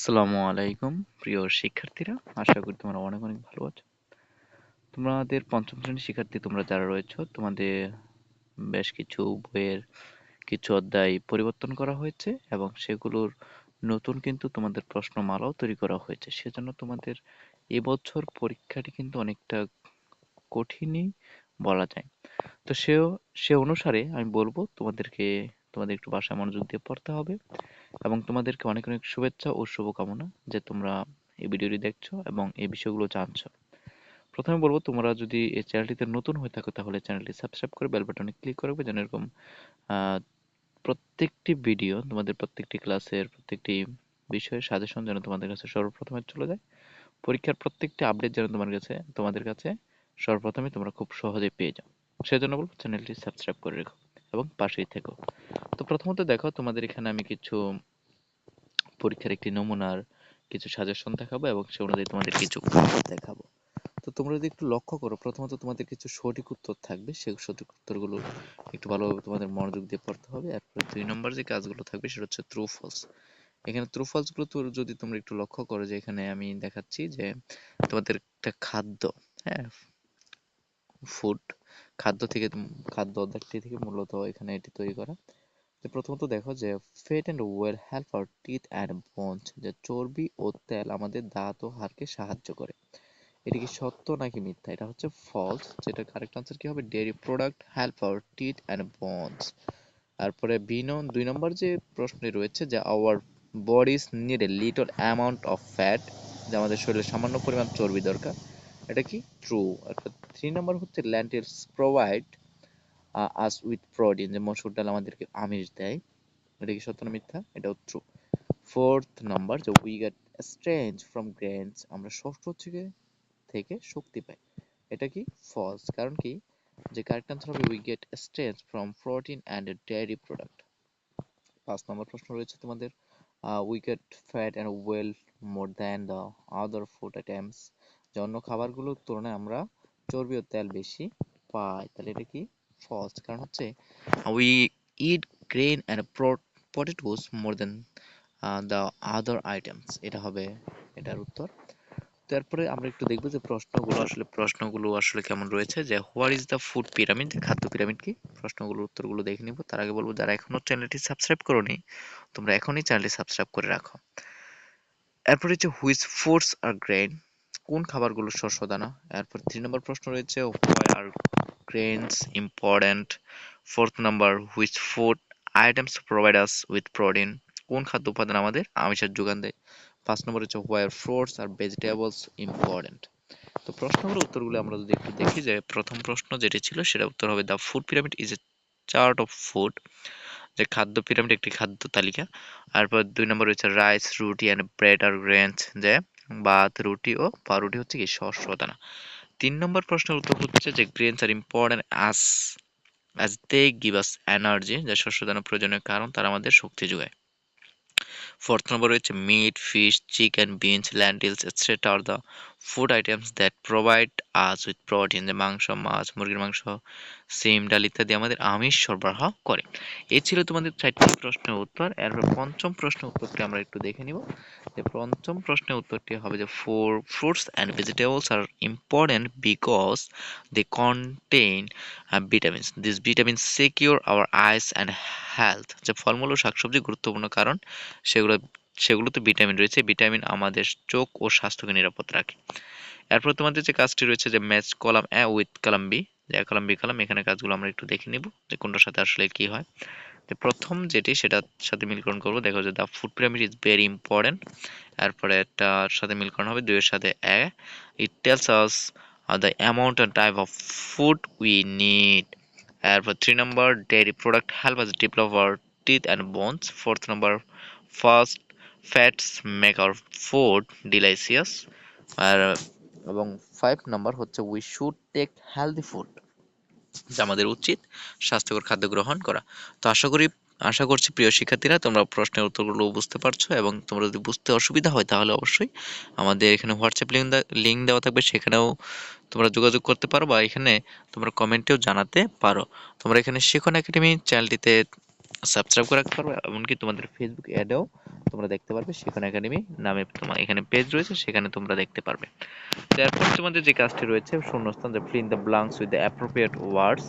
আসসালামু আলাইকুম, প্রিয় শিক্ষার্থীরা। আশা করি তোমরা অনেক অনেক ভালো আছো। তোমাদের পঞ্চম শ্রেণির শিক্ষার্থী তোমরা যারা রয়েছো, তোমাদের বেশ কিছু বইয়ের কিছু অধ্যায় পরিবর্তন করা হয়েছে এবং সেগুলোর নতুন কিন্তু তোমাদের প্রশ্নমালাও তৈরি করা হয়েছে। সেজন্য তোমাদের এবছর পরীক্ষাটি কিন্তু অনেকটা কঠিনই বলা যায়। তো সেও, সে অনুসারে আমি বলব তোমাদেরকে তোমাদের একটু বাসায় মনোযোগ দিয়ে পড়তে হবে। এবং তোমাদেরকে অনেক অনেক শুভেচ্ছা ও শুভকামনা যে তোমরা এই ভিডিওটি দেখছ এবং এই বিষয়গুলো জানছো। প্রথমে বলব, তোমরা যদি এই চ্যানেলটিতে নতুন হয়ে থাকো তাহলে চ্যানেলটি সাবস্ক্রাইব করে বেল বাটনে ক্লিক করবে যেন এরকম প্রত্যেকটি ভিডিও, তোমাদের প্রত্যেকটি ক্লাসের প্রত্যেকটি বিষয়ের সাজেশন যেন তোমাদের কাছে সর্বপ্রথমে চলে যায়। পরীক্ষার প্রত্যেকটি আপডেট যেন তোমার কাছে, তোমাদের কাছে সর্বপ্রথমে তোমরা খুব সহজে পেয়ে যাও। সেজন্য বলব, চ্যানেলটি সাবস্ক্রাইব করে রেখো। এবং পাশেই থেকো। তো প্রথমত দেখো, তোমাদের এখানে আমি কিছু পরীক্ষার একটি নমুনার কিছু সাজেশন দেখাবো এবং সে অনুযায়ী তোমাদের কিছু দেখাবো। তো তোমরা যদি একটু লক্ষ্য করো, প্রথমত তোমাদের কিছু সঠিক উত্তর থাকবে, সেই সঠিক উত্তরগুলো একটু ভালোভাবে তোমাদের মনোযোগ দিয়ে পড়তে হবে। এরপরে দুই নম্বর যে কাজগুলো থাকবে, সেটা হচ্ছে ট্রু ফলস এখানে ট্রু ফলসগুলো তো যদি তোমরা একটু লক্ষ্য করো, যে এখানে আমি দেখাচ্ছি যে তোমাদের একটা খাদ্য হ্যাঁ ফুড খাদ্য থেকে, খাদ্য অধ্যায়টি থেকে মূলত এখানে এটি তৈরি করা। প্রথমত দেখো যে fat and oil help our teeth and bones যে চর্বি ও তেল আমাদের দাঁত ও হাড়কে সাহায্য করে। এটি কি সত্য নাকি মিথ্যা? এটা হচ্ছে ফলস যেটা কারেক্ট আনসার কি হবে? Dairy product help our teeth and bones তারপরে বি দুই নম্বর যে প্রশ্নে রয়েছে যে our bodies need a little amount of fat যে আমাদের শরীরে সামান্য পরিমাণ চর্বি দরকার এটা কি? ট্রু অর্থাৎ থ্রি নাম্বার হচ্ছে lentils provide us with protein যে মসুর ডাল আমাদেরকে আমিষ দেয়। এটা কি সত্য না মিথ্যা? এটাও ট্রু ফোর্থ নাম্বার যে we get strength from grains আমরা ষষ্ঠ থেকে থেকে শক্তি পাই। এটা কি? ফলস কারণ কি? যে কারেক্ট আনসার হবে we get strength from protein and dairy product পাঁচ নম্বর প্রশ্ন রয়েছে তোমাদের we get fat and oil more than the other food items যে অন্য খাবারগুলোর তুলনায় আমরা চর্বি ও তেল বেশি পাই। তাহলে এটা কি ফলস কারণ হচ্ছে we eat grain and potatoes more then the other items এটা হবে এটার উত্তর। তারপরে আমরা একটু দেখব যে প্রশ্নগুলো আসলে প্রশ্নগুলো আসলে কেমন রয়েছে যে where is the food pyramid খাদ্য পিরামিড কি? প্রশ্নগুলোর উত্তরগুলো দেখে নিব। তার আগে বলব, যারা এখনও চ্যানেলটি সাবস্ক্রাইব করোনি, তোমরা এখনই চ্যানেলটি সাবস্ক্রাইব করে রাখো। এরপরে হচ্ছে হুইচ ফুডস আর গ্রেন কোন খাবারগুলো শস্য দানা? এরপর থ্রি নম্বর প্রশ্ন রয়েছে why are grains important fourth number which food items provide us with protein কোন খাদ্য উপাদান আমাদের আমিষের যোগান দেয়? পাঁচ নম্বর হচ্ছে why are fruits R vegetables important তো প্রশ্নগুলোর উত্তরগুলো আমরা যদি একটু দেখি যে প্রথম প্রশ্ন যেটি ছিল সেটা উত্তর হবে the food pyramid is a chart of food যে খাদ্য পিরামিড একটি খাদ্য তালিকা। তারপর দুই নম্বর রয়েছে রাইস রুটি অ্যান্ড ব্রেড আর গ্রেনস যে ভাত, রুটি ও পাউরুটি হচ্ছে কি শস্য দানা। তিন নম্বর প্রশ্নের উত্তর হচ্ছে যে grains are important as as they give us energy যা শস্য দানা কারণ, তারা আমাদের শক্তি যোগায়। ফোর্থ নম্বর রয়েছে meat fish chicken beans lentils etcetera are the food items that provide us with protein, যে মাংস, মাছ, মুরগির মাংস, সিম, ডাল ইত্যাদি আমাদের আমিষ সরবরাহ করে। এই ছিল তোমাদের চারটি প্রশ্নের উত্তর। এরপর পঞ্চম প্রশ্নের উত্তরটি আমরা একটু দেখে নিব। যে পঞ্চম প্রশ্নের উত্তরটি হবে যে four fruits and vegetables are important because they contain vitamins this vitamin secure our eyes and health যে ফলমূল ও শাকসবজি গুরুত্বপূর্ণ কারণ, সেগুলো সেগুলোতে ভিটামিন রয়েছে ভিটামিন আমাদের চোখ ও স্বাস্থ্যকে নিরাপদ রাখে। এরপর তোমাদের যে কাজটি রয়েছে যে match column A with column B যে কলাম বি কলাম এখানে কাজগুলো আমরা একটু দেখে নিব যে কোনটার সাথে আসলে কি হয়। প্রথম যেটি, সেটার সাথে মিলকরণ করব। দেখো যে the food pyramid is very important এরপরে এটার সাথে মিলকরণ হবে, দুইয়ের সাথে A it tells us the amount and type of food we need এরপর three number dairy product help us develop our teeth and bones fourth number first fats make our food delicious আর, এবং five number হচ্ছে we should take healthy food যা আমাদের উচিত স্বাস্থ্যকর খাদ্য গ্রহণ করা। তো আশা করি, আশা করছি প্রিয় শিক্ষার্থীরা, তোমরা প্রশ্নের উত্তরগুলো বুঝতে পারছ এবং তোমরা যদি বুঝতে অসুবিধা হয় তাহলে অবশ্যই আমাদের এখানে হোয়াটসঅ্যাপ লিঙ্ক লিঙ্ক দেওয়া থাকবে, সেখানেও তোমরা যোগাযোগ করতে পারো বা এখানে তোমরা কমেন্টেও জানাতে পারো। তোমরা এখানে শিখন একাডেমি চ্যানেলটিতে সাবস্ক্রাইব করে রাখতে পারবে, এমনকি তোমাদের ফেসবুক অ্যাডেও তোমরা দেখতে পারবে শিখন একাডেমি নামে তোমার এখানে পেজ রয়েছে, সেখানে তোমরা দেখতে পারবে। তারপর তোমাদের যে কাজটি রয়েছে, শূন্যস্থান যে fill the blanks with the appropriate words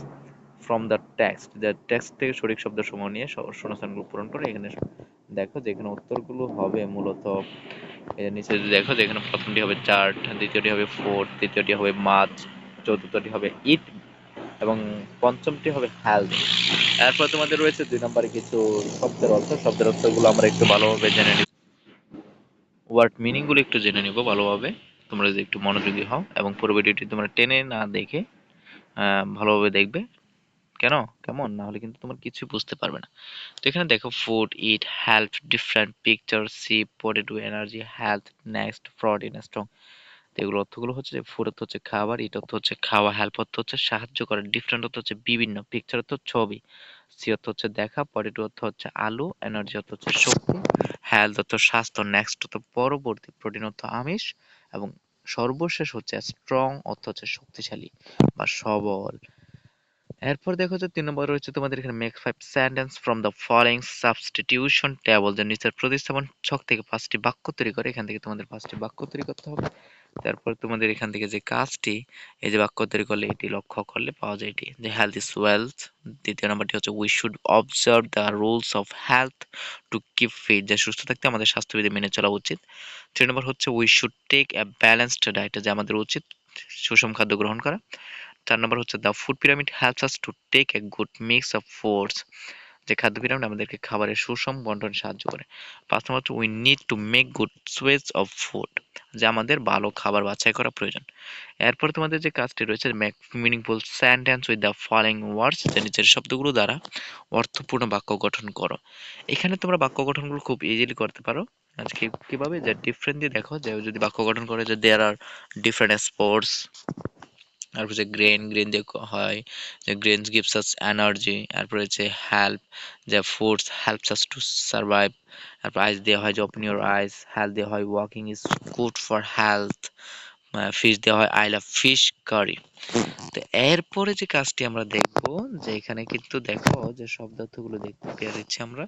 from the text যে টেক্সট থেকে সঠিক শব্দ সমূহ নিয়ে শূন্যস্থানগুলো পূরণ করে এখানে দেখো যে এখানে উত্তরগুলো হবে মূলত এর নিচে দেখো যেখানে প্রথমটি হবে চার্ট দ্বিতীয়টি হবে ফোর্থ তৃতীয়টি হবে মাছ চতুর্থটি হবে ইট এবং পঞ্চমটি হবে হেলথ এরপর তোমাদের রয়েছে দুই নম্বরে কিছু শব্দের অর্থ। শব্দের অর্থগুলো আমরা একটু ভালোভাবে জেনে নিব। ওয়ার্ড মিনিংগুলো একটু জেনে নিব ভালোভাবে। তোমরা যদি একটু মনোযোগী হও এবং পুরো ভিডিওটি তোমরা টেনে না দেখে ভালোভাবে দেখবে। কেন? কেমন? না হলে কিন্তু তোমার কিছুই বুঝতে পারবে না। তো এখানে দেখো food it help different picture see potato energy health next fraud in strong এগুলো অর্থগুলো হচ্ছে যে ফুড অর্থ হচ্ছে খাবার ইট অর্থ হচ্ছে খাওয়া হেল্প অর্থ হচ্ছে সাহায্য করা। ডিফারেন্ট অর্থ হচ্ছে বিভিন্ন পিকচার অর্থ ছবি সি অর্থ হচ্ছে দেখা পটেটো অর্থ হচ্ছে আলু এনার্জি অর্থ হচ্ছে শক্তি হেলথ অর্থ স্বাস্থ্য নেক্সট অর্থ পরবর্তী প্রোটিন অর্থ আমিষ, এবং সর্বশেষ হচ্ছে স্ট্রং অর্থ হচ্ছে শক্তিশালী বা সবল। এরপর দেখো যে তিন নম্বর রয়েছে তোমাদের এখানে make five sentence from the following substitution table যে নিচের প্রতিস্থাপন ছক থেকে পাঁচটি বাক্য তৈরি করে, এখান থেকে তোমাদের পাঁচটি বাক্য তৈরি করতে হবে। তারপর তোমাদের এখান থেকে যে কাজটি, এই যে বাক্য তৈরি করলে এটি লক্ষ্য করলে পাওয়া যায় এটি। যে হেলথ ইজ ওয়েলথ দ্বিতীয় নম্বরটি হচ্ছে we should observe the rules of health to keep fit যে সুস্থ থাকতে আমাদের স্বাস্থ্যবিধি মেনে চলা উচিত। তিন নম্বর হচ্ছে we should take a balanced diet যে আমাদের উচিত সুষম খাদ্য গ্রহণ করা। চার নম্বর হচ্ছে the food pyramid helps us to take a good mix of foods যে খাদ্য পিরামিড আমাদেরকে খাবারের সুষম বন্টন সাহায্য করে। পাঁচ নম্বর হচ্ছে we need to make good choice of food যে আমাদের ভালো খাবার বাছাই করা প্রয়োজন। এরপর তোমাদের যে কাজটি রয়েছে make meaningful sentence with the following words যে নিচের শব্দগুলো দ্বারা অর্থপূর্ণ বাক্য গঠন করো। এখানে তোমরা বাক্য গঠনগুলো খুব ইজিলি করতে পারো। আজকে কীভাবে যে ডিফারেন্ট দিয়ে দেখো, যে যদি বাক্য গঠন করে যে দেয়ার আর ডিফারেন্ট স্পোর্টস তারপর হচ্ছে গ্রেন গ্রেন দিয়ে হয়, যে গ্রেনস গিভস আস এনার্জি তারপর হচ্ছে হেল্প যে foods helps us to survive তারপর আইস দেওয়া হয় যে ওপেন ইউর আইস হেলথ দেওয়া হয় walking is good for health fish দেওয়া হয় আই লাভ ফিশ কারি তো এরপরে যে কাজটি আমরা দেখব, যে এখানে কিন্তু দেখো যে শব্দার্থগুলো দেখতে যাচ্ছি আমরা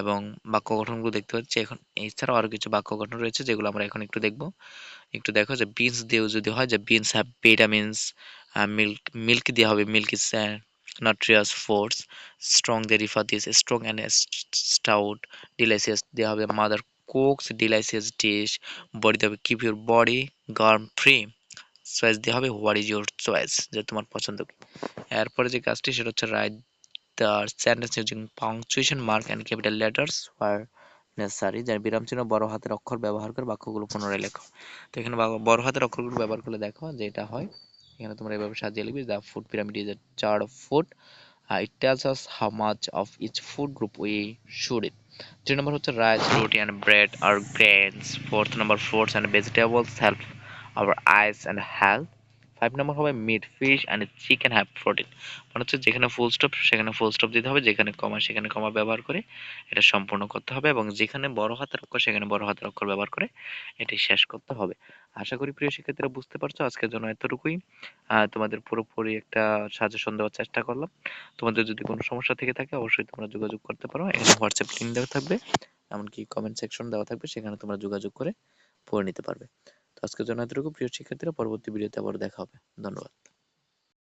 এবং বাক্য গঠনগুলো দেখতে পাচ্ছি। এখন এছাড়াও আরও কিছু বাক্য গঠন রয়েছে, যেগুলো আমরা এখন একটু দেখব। একটু দেখো যে বিনস দিয়েও যদি হয়, যে beans have vitamins milk milk দেওয়া হবে। Milk is nutritious force strong দিয়ে রিফার দিয়েছে স্ট্রং অ্যান্ড স্টাউট ডিলাইসিয়াস দেওয়া হবে। Mother cooks delicious dish body দেওয়া হবে। Keep your body germ free choice দেওয়া হবে। হোয়াট ইজ ইউর চয়েস যে তোমার পছন্দ। এরপরে যে কাজটি, সেটা হচ্ছে write the sentence using punctuation mark and capital letters where necessary যার বিরাম চিহ্ন বড় হাতের অক্ষর ব্যবহার করে বাক্যগুলো পুনরায় লেখো। তো এখানে বড় হাতের অক্ষরগুলো ব্যবহার করে দেখো যে এটা হয়। এখানে তোমরা এভাবে সাজিয়ে লিখবে the food pyramid is a of food it tells us how much of each food group we should eat three নম্বর হচ্ছে রাইস রুটি অ্যান্ড ব্রেড আর grains fourth number fruits and vegetables help our eyes and health five নম্বর হবে meat fish and chicken have protein মানে হচ্ছে যেখানে full stop সেখানে full stop দিতে হবে, যেখানে কমা, সেখানে কমা ব্যবহার করে এটা সম্পূর্ণ করতে হবে এবং যেখানে বড় হাতের অক্ষর, সেখানে বড় হাতের অক্ষর ব্যবহার করে এটি শেষ করতে হবে। আশা করি প্রিয় শিক্ষার্থীরা বুঝতে পারছ, আজকের জন্য এতটুকুই। তোমাদের পুরোপুরি একটা সাজেশন দেওয়ার চেষ্টা করলাম। তোমাদের যদি কোনো সমস্যা থেকে থাকে, অবশ্যই তোমরা যোগাযোগ করতে পারো। এখানে হোয়াটসঅ্যাপ লিঙ্ক দেওয়া থাকবে, এমনকি কমেন্ট সেকশন দেওয়া থাকবে, সেখানে তোমরা যোগাযোগ করে পড়ে নিতে পারবে। আজকের জন্য এতটুকু। প্রিয় শিক্ষার্থীরা পরবর্তী ভিডিওতে আবার দেখা হবে। ধন্যবাদ।